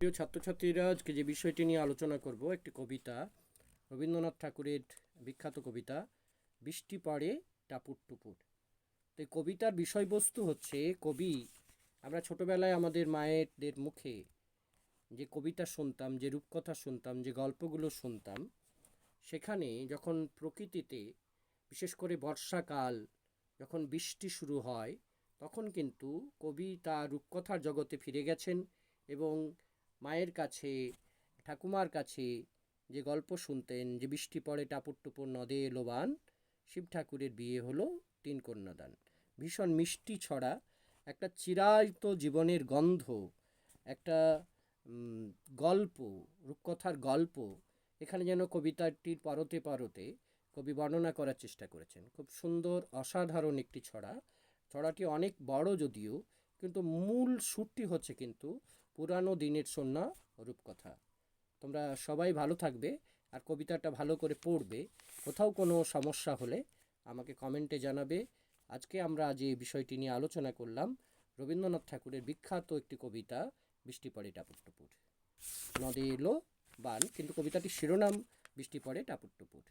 প্রিয় ছাত্রছাত্রীরা, আজকে যে বিষয়টি নিয়ে আলোচনা করব, একটি কবিতা, রবীন্দ্রনাথ ঠাকুরের বিখ্যাত কবিতা, বৃষ্টি পড়ে টাপুর টুপুর। তো এই কবিতার বিষয়বস্তু হচ্ছে, কবি, আমরা ছোটবেলায় আমাদের মায়েদের মুখে যে কবিতা শুনতাম, যে রূপকথা শুনতাম, যে গল্পগুলো শুনতাম, সেখানে যখন প্রকৃতিতে, বিশেষ করে বর্ষাকাল, যখন বৃষ্টি শুরু হয়, তখন কিন্তু কবি তার রূপকথার জগতে ফিরে গেছেন এবং মায়ের কাছে, ঠাকুমার কাছে যে গল্প শুনতেন, যে বৃষ্টি পড়ে টাপুর টুপুর নদে এলো বান শিব ঠাকুরের বিয়ে হলো তিন কন্যাদান। ভীষণ মিষ্টি ছড়া, একটা চিরায়ত জীবনের গন্ধ, একটা গল্প, রূপকথার গল্প, এখানে যেন কবিতাটির পরতে পরতে কবি বর্ণনা করার চেষ্টা করেছেন। খুব সুন্দর, অসাধারণ একটি ছড়া। ছড়াটি অনেক বড় যদিও, কিন্তু মূল সুরটি হচ্ছে কিন্তু পুরানো দিনের সন্না রূপকথা। তোমরা সবাই ভালো থাকবে আর কবিতাটা ভালো করে পড়বে। কোথাও কোনো সমস্যা হলে আমাকে কমেন্টে জানাবে। আজকে আমরা যে বিষয়টি নিয়ে আলোচনা করলাম, রবীন্দ্রনাথ ঠাকুরের বিখ্যাত একটি কবিতা, বৃষ্টি পড়ে টাপুর টুপুর। নদে এলো বান, কিন্তু কবিতাটির শিরোনাম, বৃষ্টি পড়ে টাপুর টুপুর।